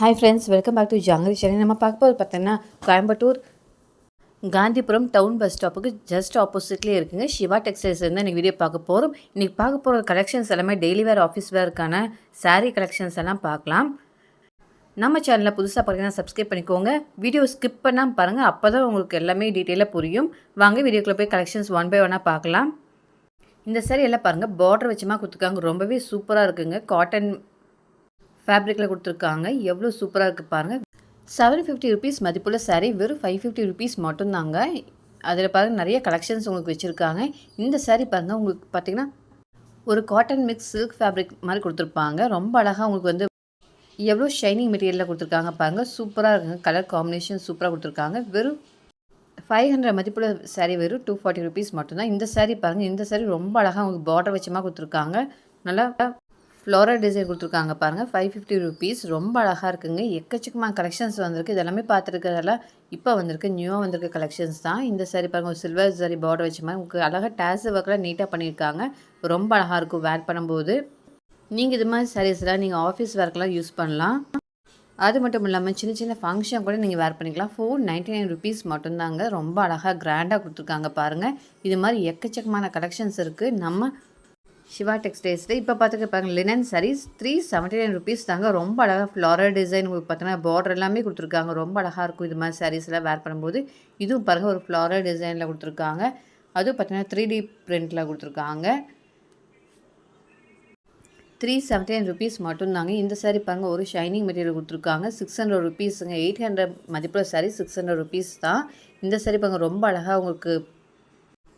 Hi friends welcome back to jangiri channel நம்ம பார்க்க போது பார்த்தோன்னா கோயம்புத்தூர் காந்திபுரம் டவுன் பஸ் ஸ்டாப்புக்கு ஜஸ்ட் ஆப்போசிட்லேயே இருக்குங்க. சிவா டெக்ஸ்டைல்ஸ் இருந்து இன்றைக்கி வீடியோ பார்க்க போகிறோம் இன்றைக்கி பார்க்க போகிற கலெக்ஷன்ஸ் எல்லாமே டெய்லி வேர் ஆஃபீஸ் வேர்க்கான சாரீ கலெக்ஷன்ஸ் எல்லாம் பார்க்கலாம். நம்ம சேனலில் புதுசாக பார்த்தீங்கன்னா சப்ஸ்கிரைப் பண்ணிக்கோங்க. வீடியோ ஸ்கிப் பண்ணாமல் பாருங்கள் அப்போ தான் உங்களுக்கு எல்லாமே டீட்டெயிலாக புரியும். வாங்க வீடியோக்குள்ளே போய் கலெக்ஷன்ஸ் ஒன் பை ஒன்னாக பார்க்கலாம். இந்த saree எல்லாம் பாருங்கள் பார்டர் வச்சுமா கொடுத்துருக்காங்க. ரொம்பவே சூப்பராக இருக்குங்க. காட்டன் ஃபேப்ரிக்கில் கொடுத்துருக்காங்க. எவ்வளோ சூப்பராக இருக்குது பாருங்கள் செவன் ஃபிஃப்டி ருபீஸ் மதிப்புள்ள சாரீ வெறும் ஃபைவ் ஃபிஃப்டி ருபீஸ் மட்டும்தாங்க. அதில் பாருங்கள் நிறைய கலெக்ஷன்ஸ் உங்களுக்கு வச்சுருக்காங்க. இந்த சாரீ பாருங்கள் உங்களுக்கு பார்த்தீங்கன்னா ஒரு காட்டன் மிக்ஸ் சில்க் ஃபேப்ரிக் மாதிரி கொடுத்துருப்பாங்க. ரொம்ப அழகாக உங்களுக்கு வந்து எவ்வளோ ஷைனிங் மெட்டீரியலில் கொடுத்துருக்காங்க பாருங்கள் சூப்பராக இருக்குங்க. கலர் காம்பினேஷன் சூப்பராக கொடுத்துருக்காங்க. வெறும் ஃபைவ் ஹண்ட்ரட் மதிப்புள்ள சாரீ வெறும் டூ ஃபார்ட்டி ருபீஸ் மட்டும்தான். இந்த சாரீ பாருங்கள் இந்த சாரீ ரொம்ப அழகாக உங்களுக்கு பார்டர் வச்சமாக கொடுத்துருக்காங்க. நல்லா ஃப்ளோரல் டிசைன் கொடுத்துருக்காங்க பாருங்கள் ஃபைவ் ஃபிஃப்டி ருபீஸ் ரொம்ப அழகாக இருக்குங்க. எக்கச்சக்கமான கலெக்ஷன்ஸ் வந்திருக்கு. இதெல்லாமே பார்த்துருக்கிறதெல்லாம் இப்போ வந்திருக்கு. நியூவாக வந்திருக்க கலெக்ஷன்ஸ் தான். இந்த saree பாருங்கள் ஒரு சில்வர் saree பார்டர் வச்ச மாதிரி உங்களுக்கு அழகாக டேஸ் ஒர்க்கில் நீட்டாக பண்ணியிருக்காங்க. ரொம்ப அழகாக இருக்கும் வேர் பண்ணும்போது. நீங்கள் இது மாதிரி சாரீஸ்லாம் நீங்கள் ஆஃபீஸ் ஒர்க்கெலாம் யூஸ் பண்ணலாம். அது மட்டும் இல்லாமல் சின்ன சின்ன ஃபங்க்ஷன் கூட நீங்கள் வேர் பண்ணிக்கலாம். ஃபோர் நைன்ட்டி நைன் ருபீஸ் மட்டும்தாங்க. ரொம்ப அழகாக கிராண்டாக கொடுத்துருக்காங்க பாருங்கள் இது மாதிரி எக்கச்சக்கமான கலெக்ஷன்ஸ் இருக்குது நம்ம சிவா டெக்ஸ்டைல்ஸில் இப்போ பார்த்துக்க பாருங்க linen saris three seventy nine rupees தாங்க. ரொம்ப அழகாக ஃப்ளாரல் டிசைன் உங்களுக்கு பார்த்தீங்கன்னா பார்டர் எல்லாமே கொடுத்துருக்காங்க. ரொம்ப அழகாக இருக்கும் இது மாதிரி சாரீஸ்லாம் வேர் பண்ணும்போது. இதுவும் பாருங்கள் ஒரு ஃப்ளாரல் டிசைனில் கொடுத்துருக்காங்க. அதுவும் பார்த்தீங்கன்னா த்ரீ டி பிரிண்டில் கொடுத்துருக்காங்க. த்ரீ செவன்ட்டி நைன் ருபீஸ் மட்டும்தாங்க. இந்த சாரீ பாருங்கள் ஒரு ஷைனிங் மெட்டீரியல் கொடுத்துருக்காங்க. சிக்ஸ் ஹண்ட்ரட் ருபீஸுங்க எயிட் ஹண்ட்ரட் மதிப்புள்ள சாரீ சிக்ஸ் ஹண்ட்ரட் ருபீஸ் தான். இந்த சாரீ பாருங்கள் ரொம்ப அழகாக உங்களுக்கு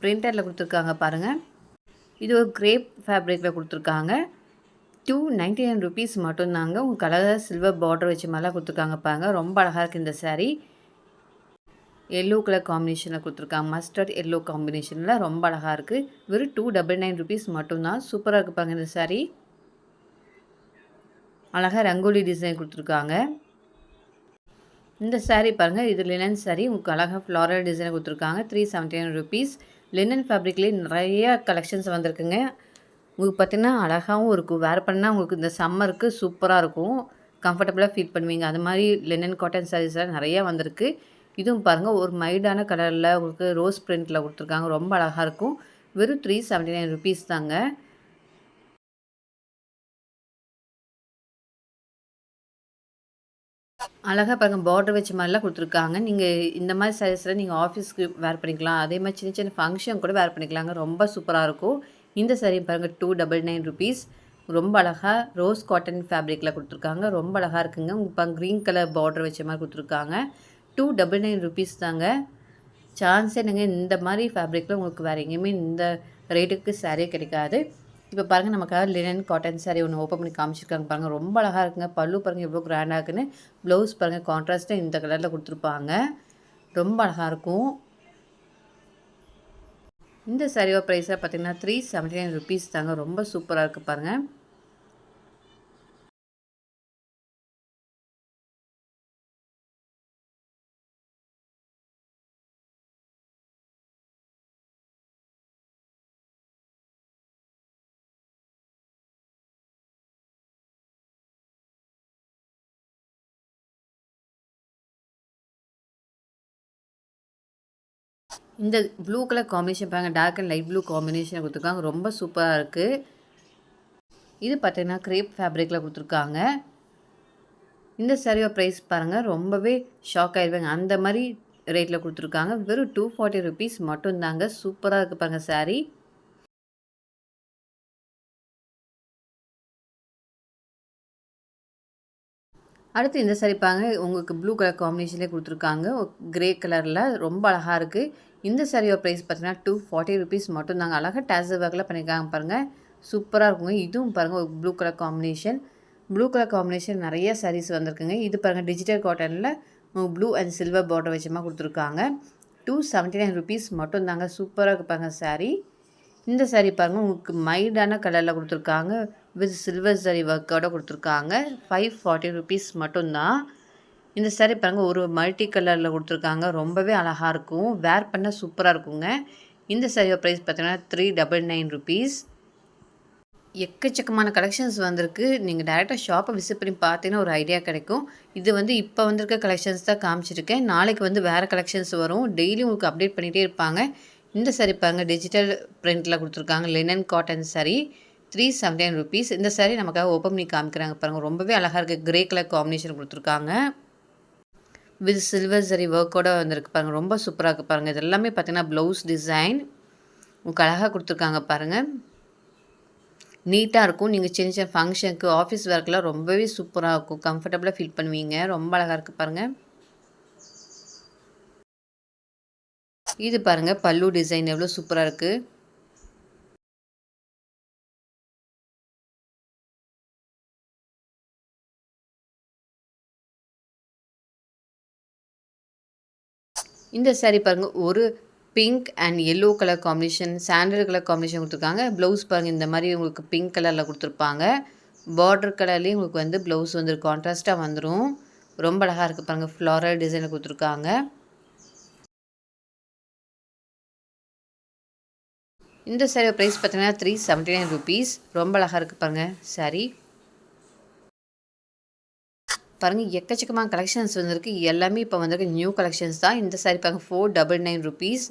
பிரிண்டரில் கொடுத்துருக்காங்க பாருங்கள் இது ஒரு கிரேப் ஃபேப்ரிக்கில் கொடுத்துருக்காங்க. டூ நைன்ட்டி நைன் ருபீஸ் மட்டும்தாங்க. உங்கள் கலர் சில்வர் பார்டர் வச்ச மாதிரிலாம் கொடுத்துருக்காங்க பாருங்கள் ரொம்ப அழகாக இருக்குது இந்த சாரீ எல்லோ கலர் காம்பினேஷனில் கொடுத்துருக்காங்க. மஸ்டர்ட் எல்லோ காம்பினேஷனில் ரொம்ப அழகாக இருக்குது வெறும் டூ டபுள் நைன் ருபீஸ் மட்டும்தான். சூப்பராக இருக்குது பாருங்கள் இந்த சாரீ அழகாக ரங்கோலி டிசைன் கொடுத்துருக்காங்க. இந்த சாரீ பாருங்கள் இது லினன் சாரீ உங்களுக்கு அழகாக ஃப்ளாரல் டிசைன் கொடுத்துருக்காங்க. Three seventy nine rupees linen ஃபேப்ரிக்லேயே நிறையா கலெக்ஷன்ஸ் வந்திருக்குங்க. உங்களுக்கு பார்த்தீங்கன்னா அழகாகவும் இருக்கும். வேர் பண்ணால் உங்களுக்கு இந்த சம்மருக்கு சூப்பராக இருக்கும். கம்ஃபர்டபுளாக ஃபீல் பண்ணுவீங்க. அது மாதிரி லினன் காட்டன் சாரீஸ்லாம் நிறையா வந்திருக்கு. இதுவும் பாருங்கள் ஒரு மைல்டான கலரில் உங்களுக்கு ரோஸ் பிரிண்டில் கொடுத்துருக்காங்க. ரொம்ப அழகாக இருக்கும். வெறும் த்ரீ செவன்ட்டி நைன் ருபீஸ் தாங்க. அழகாக பாருங்கள் பார்டர் வச்ச மாதிரிலாம் கொடுத்துருக்காங்க. நீங்கள் இந்த மாதிரி சாரீஸில் நீங்கள் ஆஃபீஸ்க்கு வேர் பண்ணிக்கலாம். அதே மாதிரி சின்ன சின்ன ஃபங்க்ஷன் கூட வேர் பண்ணிக்கலாங்க. ரொம்ப சூப்பராக இருக்கும். இந்த சாரீ பாருங்கள் டூ டபுள் நைன் ருபீஸ் ரொம்ப அழகாக ரோஸ் காட்டன் ஃபேப்ரிக்கில் கொடுத்துருக்காங்க. ரொம்ப அழகாக இருக்குங்க. இப்போ க்ரீன் கலர் பார்டர் வச்ச மாதிரி கொடுத்துருக்காங்க. டூ டபுள் நைன் ருபீஸ் தாங்க. சான்ஸ் என்னங்க இந்த மாதிரி ஃபேப்ரிக்கில் உங்களுக்கு வேறு எங்கேயுமே இந்த ரேட்டுக்கு saree கிடைக்காது. இப்போ பாருங்கள் நமக்காக லினன் காட்டன் சாரி ஒன்று ஓப்பன் பண்ணி காமிச்சிருக்காங்க பாருங்கள் ரொம்ப அழகாக இருக்குங்க. பல்லு பாருங்கள் எவ்வளோ கிராண்டாக இருக்குன்னு. ப்ளவுஸ் பாருங்கள் கான்ட்ராஸ்ட்டாக இந்த கலரில் கொடுத்துருப்பாங்க. ரொம்ப அழகாக இருக்கும். இந்த சாரியோட ப்ரைஸாக பார்த்தீங்கன்னா த்ரீ செவன்ட்டி நைன் ருபீஸ் தாங்க. ரொம்ப சூப்பராக இருக்குது பாருங்கள் இந்த ப்ளூ கலர் காம்பினேஷன் பாருங்கள் dark and light blue combination கொடுத்துருக்காங்க. ரொம்ப சூப்பராக இருக்குது இது பார்த்தீங்கன்னா க்ரேப் ஃபேப்ரிக்கில் கொடுத்துருக்காங்க. இந்த சாரியோட ப்ரைஸ் பாருங்கள் ரொம்பவே ஷாக் ஆகிடுவாங்க அந்த மாதிரி ரேட்டில் கொடுத்துருக்காங்க. வெறும் டூ ஃபார்ட்டி ருபீஸ் மட்டும்தாங்க. சூப்பராக இருக்குது பாருங்கள் சாரீ அடுத்து இந்த saree பாருங்க உங்களுக்கு ப்ளூ கலர் காம்பினேஷன்லேயே கொடுத்துருக்காங்க. கிரே கலரில் ரொம்ப அழகாக இருக்குது இந்த சாரியோட ப்ரைஸ் பார்த்தீங்கன்னா டூ ஃபார்ட்டி ருபீஸ் மட்டும் தாங்க. அழகாக டேசர் ஒர்க்கில் பண்ணியிருக்காங்க பாருங்கள் சூப்பராக இருக்குங்க. இதுவும் பாருங்கள் ஒரு blue colour combination blue colour combination நிறைய சாரீஸ் வந்திருக்குங்க. இது பாருங்கள் டிஜிட்டல் காட்டனில் ப்ளூ அண்ட் சில்வர் பார்டர் வச்சமாக கொடுத்துருக்காங்க. டூ செவன்ட்டி நைன் ருபீஸ் மட்டும் தாங்க. சூப்பராக இருக்கு பாருங்கள் இந்த சாரீ பாருங்கள் உங்களுக்கு மைல்டான கலரில் கொடுத்துருக்காங்க. வித் சில்வர் சரி ஒர்க்கோட கொடுத்துருக்காங்க. ஃபைவ் ஃபார்ட்டி ருபீஸ் மட்டும்தான். இந்த சாரீ பாருங்கள் ஒரு மல்டி கலரில் கொடுத்துருக்காங்க. ரொம்பவே அழகாக இருக்கும். வேர் பண்ண சூப்பராக இருக்குங்க. இந்த சாரியோட ப்ரைஸ் பார்த்தீங்கன்னா த்ரீ டபுள் நைன் ருபீஸ் எக்கச்சக்கமான கலெக்ஷன்ஸ் வந்திருக்கு. நீங்கள் டேரெக்டாக ஷாப்பை விசிட் பண்ணி பார்த்தீங்கன்னா ஒரு ஐடியா கிடைக்கும். இது வந்து இப்போ வந்திருக்க கலெக்ஷன்ஸ் தான் காமிச்சிருக்கேன். நாளைக்கு வந்து வேறு கலெக்ஷன்ஸ் வரும். டெய்லி உங்களுக்கு அப்டேட் பண்ணிகிட்டே இருப்பாங்க. இந்த சாரி பாருங்கள் டிஜிட்டல் பிரிண்டில் கொடுத்துருக்காங்க. Linen cotton sari three seventy nine rupees இந்த சாரீ நமக்காக ஓப்பன் பண்ணி காமிக்கிறாங்க பாருங்கள் ரொம்பவே அழகாக இருக்குது கிரே கலர் காம்பினேஷன் கொடுத்துருக்காங்க. வித் சில்வர் சரி ஒர்க்கோட வந்திருக்கு பாருங்கள் ரொம்ப சூப்பராக இருக்குது பாருங்கள் இது எல்லாமே ப்ளவுஸ் டிசைன் உங்களுக்கு அழகாக கொடுத்துருக்காங்க பாருங்கள் நீட்டாக இருக்கும். நீங்கள் சின்ன சின்ன ஃபங்க்ஷனுக்கு ஆஃபீஸ் ஒர்க்கெலாம் ரொம்பவே சூப்பராக இருக்கும். கம்ஃபர்டபுளாக ஃபீல் பண்ணுவீங்க. ரொம்ப அழகாக இருக்குது பாருங்கள் இது பாருங்கள் பல்லு டிசைன் எவ்வளோ சூப்பராக இருக்குது இந்த சாரீ பாருங்கள் ஒரு pink and yellow colour combination sandal colour combination கொடுத்துருக்காங்க. ப்ளவுஸ் பாருங்கள் இந்த மாதிரி உங்களுக்கு பிங்க் கலரில் கொடுத்துருப்பாங்க. பார்டர் கலர்லேயும் உங்களுக்கு வந்து ப்ளவுஸ் வந்து கான்ட்ராஸ்ட்டாக வந்துடும் ரொம்ப அழகாக இருக்குது பாருங்கள் ஃப்ளாரல் டிசைனில் கொடுத்துருக்காங்க. இந்த சாரியோட ப்ரைஸ் பார்த்தீங்கன்னா த்ரீ செவன்ட்டி நைன் ருபீஸ் ரொம்ப அழகாக இருக்குது பாருங்கள் சாரீ பாருங்கள் எக்கச்சக்கமான கலெக்ஷன்ஸ் வந்துருக்கு. எல்லாமே இப்போ வந்திருக்கு. நியூ கலெக்ஷன்ஸ் தான். இந்த சாரி பாருங்கள் ஃபோர் டபுள் நைன் ருபீஸ்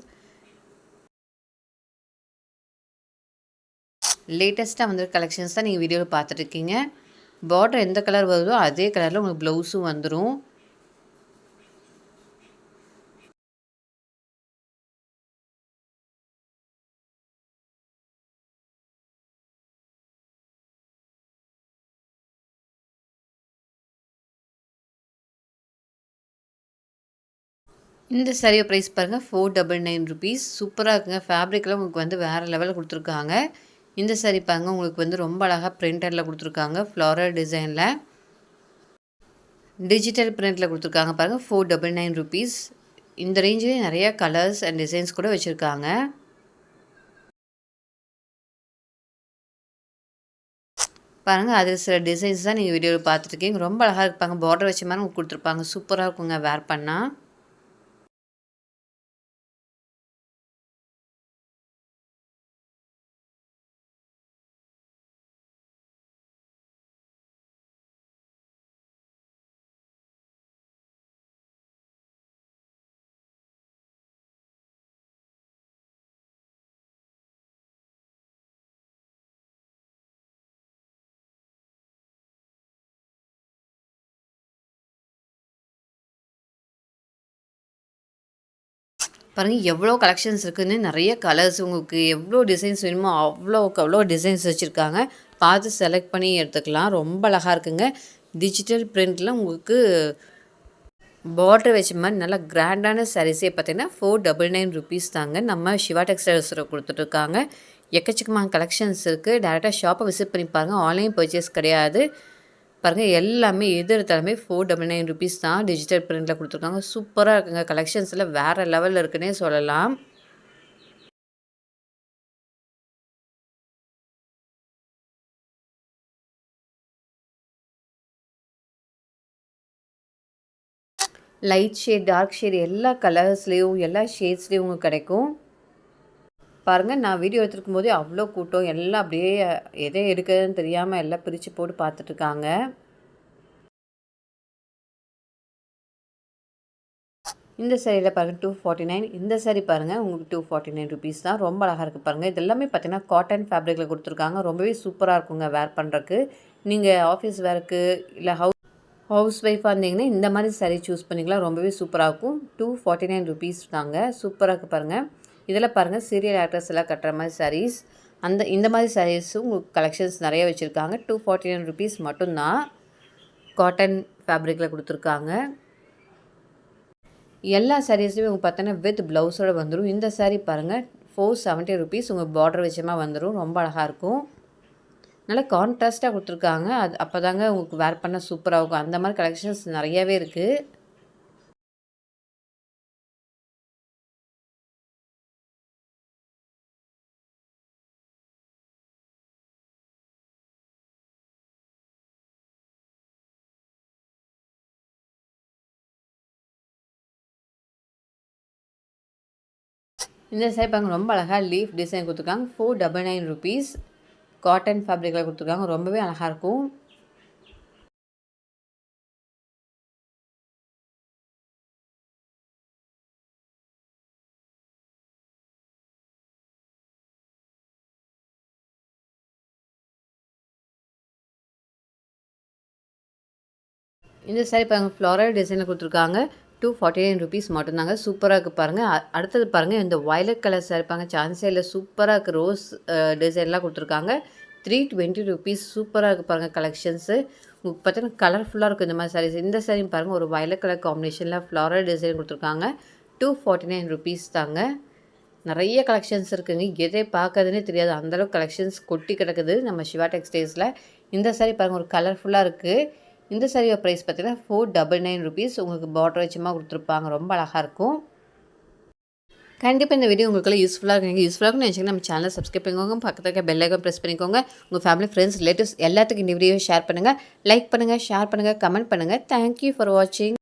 லேட்டஸ்ட்டாக வந்திருக்க கலெக்ஷன்ஸ் தான் நீங்கள் வீடியோவில் பார்த்துட்ருக்கீங்க பார்டர் எந்த கலர் வருதோ அதே கலரில் உங்களுக்கு ப்ளவுஸும் வந்துடும் இந்த சரியாக ப்ரைஸ் பாருங்கள் ஃபோர் டபுள் நைன் ருபீஸ் சூப்பராக இருக்குங்க. ஃபேப்ரிக்கில் உங்களுக்கு வந்து வேறு லெவலில் கொடுத்துருக்காங்க. இந்த சாரி பாருங்க உங்களுக்கு வந்து ரொம்ப அழகாக பிரிண்டரில் கொடுத்துருக்காங்க ஃப்ளாரல் டிசைனில் டிஜிட்டல் பிரிண்டில் கொடுத்துருக்காங்க பாருங்கள் ஃபோர் டபுள் நைன் ருபீஸ் இந்த ரேஞ்சிலே நிறையா கலர்ஸ் அண்ட் டிசைன்ஸ் கூட வச்சுருக்காங்க. பாருங்கள் அது சில டிசைன்ஸ் தான் நீங்கள் வீடியோவில் பார்த்துருக்கீங்க. ரொம்ப அழகாக இருப்பாங்க. பார்டர் வச்ச மாதிரி உங்களுக்கு கொடுத்துருப்பாங்க. சூப்பராக இருக்குங்க வேர் பண்ணால் பாருங்கள் எவ்வளோ கலெக்ஷன்ஸ் இருக்குதுன்னு நிறைய கலர்ஸ் உங்களுக்கு எவ்வளோ டிசைன்ஸ் வேணுமோ அவ்வளோக்கு அவ்வளோ டிசைன்ஸ் வச்சுருக்காங்க. பார்த்து செலக்ட் பண்ணி எடுத்துக்கலாம். ரொம்ப அழகாக இருக்குங்க. டிஜிட்டல் பிரிண்டில் உங்களுக்கு பார்டர் வச்ச மாதிரி நல்லா கிராண்டான சாரீஸே பார்த்தீங்கன்னா ஃபோர் டபுள் நைன் ருபீஸ் தாங்க நம்ம சிவா டெக்ஸ்டைல்ஸில் கொடுத்துட்ருக்காங்க எக்கச்சக்கமான கலெக்ஷன்ஸ் இருக்குது டேரெக்டாக ஷாப்பை விசிட் பண்ணி பாருங்கள் ஆன்லைன் பர்ச்சேஸ் கிடையாது. பாருங்கள் எல்லாமே எது எடுத்தாலுமே ஃபோர் டபுள் நைன் ருபீஸ் தான் டிஜிட்டல் பிரிண்டில் கொடுத்துருக்காங்க. சூப்பராக இருக்குங்க. கலெக்ஷன்ஸில் வேறு லெவலில் இருக்குன்னே சொல்லலாம். லைட் ஷேட் டார்க் ஷேட் எல்லா கலர்ஸ்லேயும் எல்லா ஷேட்ஸ்லேயும் உங்களுக்கு கிடைக்கும். பாருங்கள் நான் வீடியோ எடுத்துருக்கும் போதே அவ்வளோ கூட்டம் எல்லாம் அப்படியே எதை எடுக்கிறதுன்னு தெரியாமல் எல்லாம் பிரித்து போட்டு பார்த்துட்ருக்காங்க. இந்த சாரியில் பாருங்கள் டூ ஃபார்ட்டி நைன் இந்த சாரி பாருங்கள் உங்களுக்கு டூ ஃபார்ட்டி நைன் ருபீஸ் தான். ரொம்ப அழகாக இருக்குது பாருங்கள் இது எல்லாமே பார்த்தீங்கன்னா காட்டன் ஃபேப்ரிக்கில் கொடுத்துருக்காங்க. ரொம்பவே சூப்பராக இருக்குங்க வேர் பண்ணுறக்கு நீங்கள் ஆஃபீஸ் வேருக்கு இல்லை ஹவுஸ் ஹவுஸ் ஒய்ஃபாக இருந்தீங்கன்னா இந்த மாதிரி சேரீ சூஸ் பண்ணிக்கலாம். ரொம்பவே சூப்பராக இருக்கும். டூ ஃபார்ட்டி நைன் ருபீஸ் தாங்க. சூப்பராக இருக்குது பாருங்கள் இதில் பாருங்கள் சீரியல் ஆக்டர்ஸ் எல்லாம் கட்டுற மாதிரி சாரீஸ் அந்த இந்த மாதிரி சாரீஸும் உங்களுக்கு கலெக்ஷன்ஸ் நிறைய வச்சுருக்காங்க. டூ ஃபார்ட்டி நைன் ருபீஸ் மட்டும்தான் காட்டன் ஃபேப்ரிக்கில் கொடுத்துருக்காங்க. எல்லா சாரீஸுமே உங்களுக்கு பார்த்தோன்னா வித் ப்ளவுஸோடு வந்துடும் இந்த சாரீ பாருங்கள் ஃபோர் செவன்ட்டி ருபீஸ் உங்கள் பார்டர் விஷயமாக வந்துடும் ரொம்ப அழகாக இருக்கும். நல்லா கான்ட்ராஸ்ட்டாக கொடுத்துருக்காங்க. அது அப்போ தாங்க உங்களுக்கு வேர் பண்ண சூப்பராக இருக்கும். அந்த மாதிரி கலெக்ஷன்ஸ் நிறையவே இருக்குது இந்த சேப்பாங்க ரொம்ப அழகாக லீஃப் டிசைன் கொடுத்துருக்காங்க. Four double nine rupees cotton ஃபேப்ரிக்கில் கொடுத்துருக்காங்க. ரொம்பவே அழகாக இருக்கும். இந்த சாரி பாருங்கள் ஃப்ளோரல் டிசைனில் கொடுத்துருக்காங்க. டூ ஃபார்ட்டி நைன் ருபீஸ் மட்டும்தாங்க சூப்பராக இருக்குது பாருங்கள் அடுத்தது பாருங்கள் இந்த வயலட் கலர் சாரி பாருங்க. சான்ஸே இல்லை சூப்பராக இருக்குது ரோஸ் டிசைன்லாம் கொடுத்துருக்காங்க. த்ரீ டுவெண்ட்டி ருபீஸ் சூப்பராக இருக்குது பாருங்கள் கலெக்ஷன்ஸு உங்களுக்கு பார்த்தீங்கன்னா கலர்ஃபுல்லாக இருக்கும் இந்த மாதிரி சாரீஸ் இந்த சாரி பாருங்கள் ஒரு வயலட் கலர் காம்பினேஷனில் ஃப்ளாரல் டிசைன் கொடுத்துருக்காங்க. டூ ஃபார்ட்டி நைன் ருபீஸ் தாங்க. நிறைய கலெக்ஷன்ஸ் இருக்குதுங்க எதை பார்க்கறதுனே தெரியாது. அந்தளவுக்கு கலெக்ஷன்ஸ் கொட்டி கிடக்குது நம்ம சிவா டெக்ஸ்டைல்ஸில் இந்த சாரி பாருங்கள் ஒரு கலர்ஃபுல்லாக இருக்குது இந்த சாரியோட ப்ரைஸ் பார்த்தீங்கன்னா ஃபோர் டபுள் நைன் ருபீஸ் உங்களுக்கு பார்டர் வச்சமாக கொடுத்துருப்பாங்க. ரொம்ப அழகாக இருக்கும். கண்டிப்பாக இந்த வீடியோ உங்களுக்கு யூஸ்ஃபுல்லாக இருக்குங்க யூஸ்ஃபுல்லாக இருக்குன்னு நினச்சிங்கன்னா நம்ம சேனலை சப்ஸ்கிரைப் பண்ணிக்கோங்க. பக்கத்தில் இருக்க பெல் ப்ரெஸ் பண்ணிக்கோங்க. உங்கள் ஃபேமிலி ஃப்ரெண்ட்ஸ் ரிலேட்டிவ்ஸ் எல்லாத்துக்கும் இந்த வீடியோ ஷேர் பண்ணுங்கள் லைக் பண்ணுங்கள் ஷேர் பண்ணுங்கள் கமெண்ட் பண்ணுங்கள் தேங்க்யூ ஃபார் வாட்சிங்